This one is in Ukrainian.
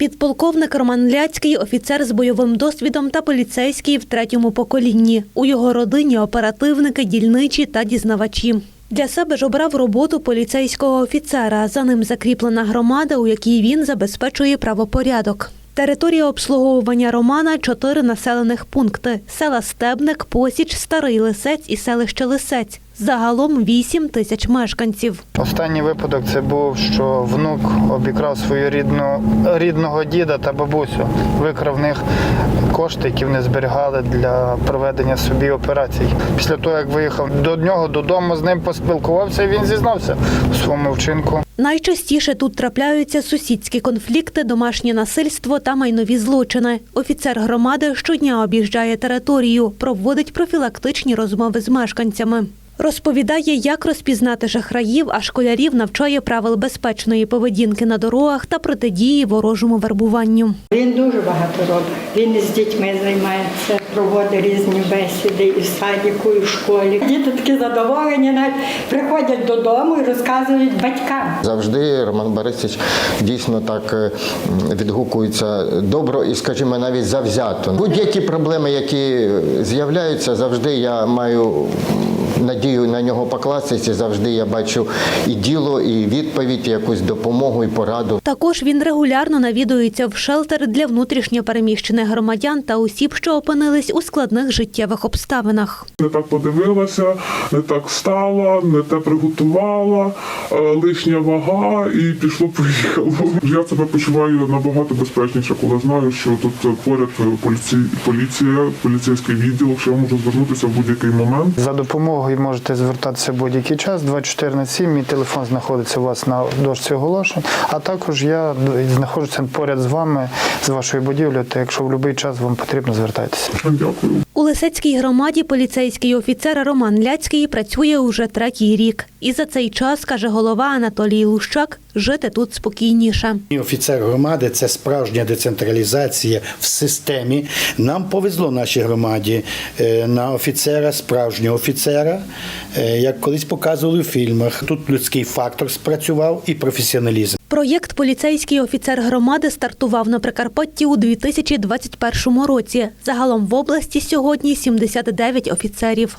Підполковник Роман Ляцький – офіцер з бойовим досвідом та поліцейський в третьому поколінні. У його родині оперативники, дільничі та дізнавачі. Для себе ж обрав роботу поліцейського офіцера. За ним закріплена громада, у якій він забезпечує правопорядок. Територія обслуговування Романа – чотири населених пункти – села Стебник, Посіч, Старий Лисець і селище Лисець. Загалом 8 тисяч мешканців. Останній випадок це був, що внук обікрав свою рідну, рідного діда та бабусю, викрав в них кошти, які вони зберігали для проведення собі операцій. Після того, як виїхав до нього додому, з ним поспілкувався, і він зізнався у своєму вчинку. Найчастіше тут трапляються сусідські конфлікти, домашнє насильство та майнові злочини. Офіцер громади щодня об'їжджає територію, проводить профілактичні розмови з мешканцями. Розповідає, як розпізнати шахраїв, а школярів навчає правил безпечної поведінки на дорогах та протидії ворожому вербуванню. Він дуже багато робить. Він із дітьми займається, проводить різні бесіди і в садіку, і в школі. Діти такі задоволені, навіть приходять додому і розказують батькам. Завжди Роман Борисович дійсно так е, відгукується добро і, скажімо, навіть завзято. Будь-які проблеми, які з'являються, завжди я маю надію на нього покластися. Завжди я бачу і діло, і відповідь, і якусь допомогу, і пораду. Також він регулярно навідується в шелтер для внутрішньо переміщених громадян та осіб, що опинились у складних життєвих обставинах. Не так подивилася, не так стала, не те приготувала, е, лишня вага і пішло поїхало. Я себе почуваю набагато безпечніше, коли знаю, що тут поряд поліція, поліція, поліцейський відділ, що я можу звернутися в будь-який момент. За допомогою можете звертатися будь-який час, 24 на 7. Мій телефон знаходиться у вас на дошці оголошень, а також я знаходжуся поряд з вами, з вашою будівлею, та якщо в будь-який час вам потрібно, звертайтеся. Дякую. У Лисецькій громаді поліцейський офіцер Роман Ляцький працює уже третій рік. І за цей час, каже голова Анатолій Лущак, жити тут спокійніше. Офіцер громади це справжня децентралізація в системі. Нам повезло нашій громаді е, на офіцера, справжнього офіцера, е, як колись показували в фільмах. Тут людський фактор спрацював і професіоналізм. Проєкт Поліцейський офіцер громади стартував на Прикарпатті у 2021 році. Загалом в області сьогодні 79 офіцерів.